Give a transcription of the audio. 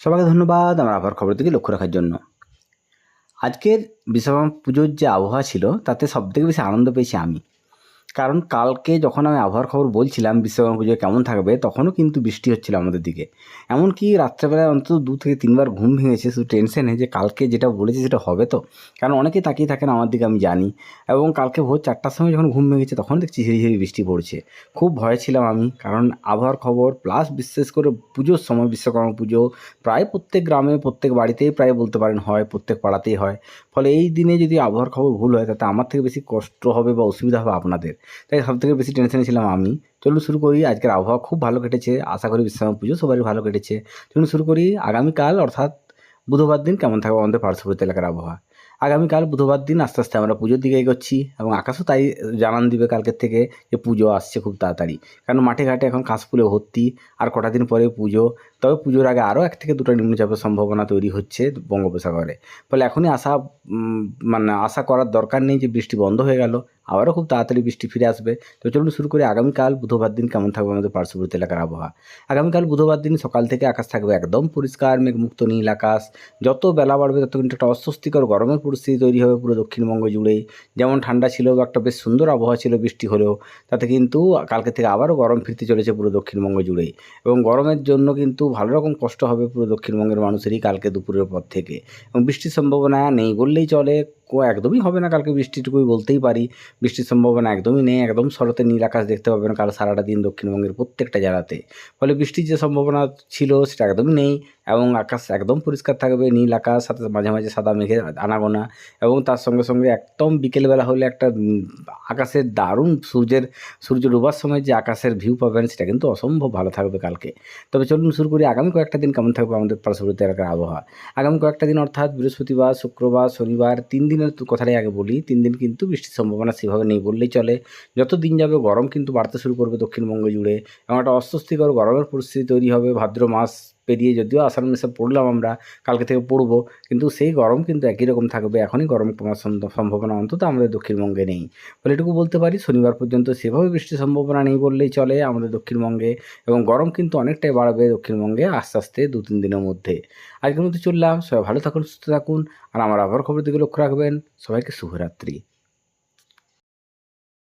সবাইকে ধন্যবাদ আমার আবার খবর দিকে লক্ষ্য রাখার জন্য। আজকের বিশ্বকর্মা পুজোর যে আবহাওয়া ছিল, তাতে সবথেকে বেশি আনন্দ পেয়েছি আমি। কারণ কালকে যখন আমি আবহাওয়ার খবর বলছিলাম বিশ্বকর্মা পুজো কেমন থাকবে, তখনও কিন্তু বৃষ্টি হচ্ছিল আমাদের দিকে। এমনকি রাত্রেবেলায় অন্তত দু থেকে তিনবার ঘুম ভেঙেছে, শুধু টেনশনে যে কালকে যেটা বলেছে সেটা হবে তো। কারণ অনেকেই তাকিয়ে থাকেন আমার দিকে, আমি জানি। এবং কালকে ভোর চারটার সময় যখন ঘুম ভেঙেছে, তখন দেখছি ঝিরিঝিরি বৃষ্টি পড়ছে। খুব ভয়ে ছিলাম আমি, কারণ আবহাওয়ার খবর প্লাস বিশেষ করে পুজোর সময় বিশ্বকর্মা পুজো, প্রায় প্রত্যেক গ্রামে, প্রত্যেক বাড়িতেই প্রায় বলতে পারেন হয়, প্রত্যেক পাড়াতেই হয়। ফলে এই দিনে যদি আবহাওয়ার খবর ভুল হয়, তাতে আমার থেকে বেশি কষ্ট হবে বা অসুবিধা হবে আপনাদের। তাই সব থেকে বেশি টেনশনে ছিলাম আমি। চলুন শুরু করি, আজকের আবহাওয়া খুব ভালো কেটেছে, আশা করি বিশ্বকর্মা পুজো সবারই ভালো কেটেছে। চলুন শুরু করি, আগামীকাল অর্থাৎ বুধবার দিন কেমন থাকবে আমাদের পার্শ্ববর্তী এলাকার আবহাওয়া? আগামীকাল বুধবার দিন আস্তে আস্তে আমরা পুজোর দিকে এগোচ্ছি এবং আকাশও তাই জানান দিবে কালকের থেকে যে পুজো আসছে খুব তাড়াতাড়ি। কারণ মাঠে ঘাটে এখন কাশফুলে ভর্তি, আর কটা দিন পরে পুজো তবে পুজোর আগে আরও এক থেকে দুটো নিম্নচাপের সম্ভাবনা তৈরি হচ্ছে বঙ্গোপসাগরে। ফলে এখনই আশা মানে আশা করার দরকার নেই যে বৃষ্টি বন্ধ হয়ে গেল, আবারও খুব তাড়াতাড়ি বৃষ্টি ফিরে আসবে। তো চলুন শুরু করি আগামীকাল বুধবার দিন কেমন থাকবে আমাদের পার্শ্ববর্তী এলাকার আবহাওয়া। আগামীকাল বুধবার দিন সকাল থেকে আকাশ থাকবে একদম পরিষ্কার, মেঘমুক্ত নীল আকাশ। যত বেলা বাড়বে তত কিন্তু একটা অস্বস্তিকর গরমের পরিস্থিতি তৈরি হবে পুরো দক্ষিণবঙ্গ জুড়েই। যেমন ঠান্ডা ছিল বা একটা বেশ সুন্দর আবহাওয়া ছিল বৃষ্টি হলেও, তাতে কিন্তু কালকে থেকে আবারও গরম ফিরতে চলেছে পুরো দক্ষিণবঙ্গ জুড়েই। এবং গরমের জন্য কিন্তু ভালো রকম কষ্ট হবে পুরো দক্ষিণবঙ্গের মানুষেরই কালকে দুপুরের পর থেকে। এবং বৃষ্টির সম্ভাবনা নেই বললেই চলে। একদমই হবে না, কালকে বৃষ্টিটুকুই বলতেই পারি। বৃষ্টির সম্ভাবনা একদমই নেই, একদম শরতে নীল আকাশ দেখতে পাবেন কাল সারাটা দিন দক্ষিণবঙ্গের প্রত্যেকটা জেলাতে ফলে বৃষ্টির যে সম্ভাবনা ছিল সেটা একদমই নেই এবং আকাশ একদম পরিষ্কার থাকবে, নীল আকাশ, সাথে মাঝে মাঝে সাদা মেঘের আনাগোনা এবং তার সঙ্গে সঙ্গে একদম বিকেলবেলা হলে একটা আকাশের দারুণ সূর্যের, সূর্য ডোবার সময় যে আকাশের ভিউ পাবেন সেটা কিন্তু অসম্ভব ভালো থাকবে কালকে। তবে চলুন শুরু করি, আগামী কয়েকটা দিন কেমন থাকবে আমাদের পার্শ্ববর্তী এলাকার আবহাওয়া? আগামী কয়েকটা দিন অর্থাৎ বৃহস্পতিবার, শুক্রবার, শনিবার, তিন দিনের কথাটাই আগে বলি, তিন দিন কিন্তু বৃষ্টির সম্ভাবনা সেভাবে নেই বললেই চলে। যত দিন যাবে গরম কিন্তু বাড়তে শুরু করবে দক্ষিণবঙ্গ জুড়ে। এবং একটা অস্বস্তিকর গরমের পরিস্থিতি তৈরি হবে, ভাদ্র মাস পেরিয়ে যদিও আষাঢ় মাসে পড়লাম আমরা, কালকে থেকে পড়ব, কিন্তু সেই গরম কিন্তু একই রকম থাকবে, এখনই গরম কমার সম্ভাবনা অন্তত আমাদের দক্ষিণবঙ্গে নেই। ফলে এটুকু বলতে পারি, শনিবার পর্যন্ত সেভাবে বৃষ্টির সম্ভাবনা নেই বললেই চলে আমাদের দক্ষিণবঙ্গে, এবং গরম কিন্তু অনেকটাই বাড়বে দক্ষিণবঙ্গে আস্তে আস্তে দু তিন দিনের মধ্যে। আজকের মধ্যে চললাম, সবাই ভালো থাকুন, সুস্থ থাকুন, আর আমার আবার খবর দিকে লক্ষ্য রাখবেন, সবাইকে শুভরাত্রি।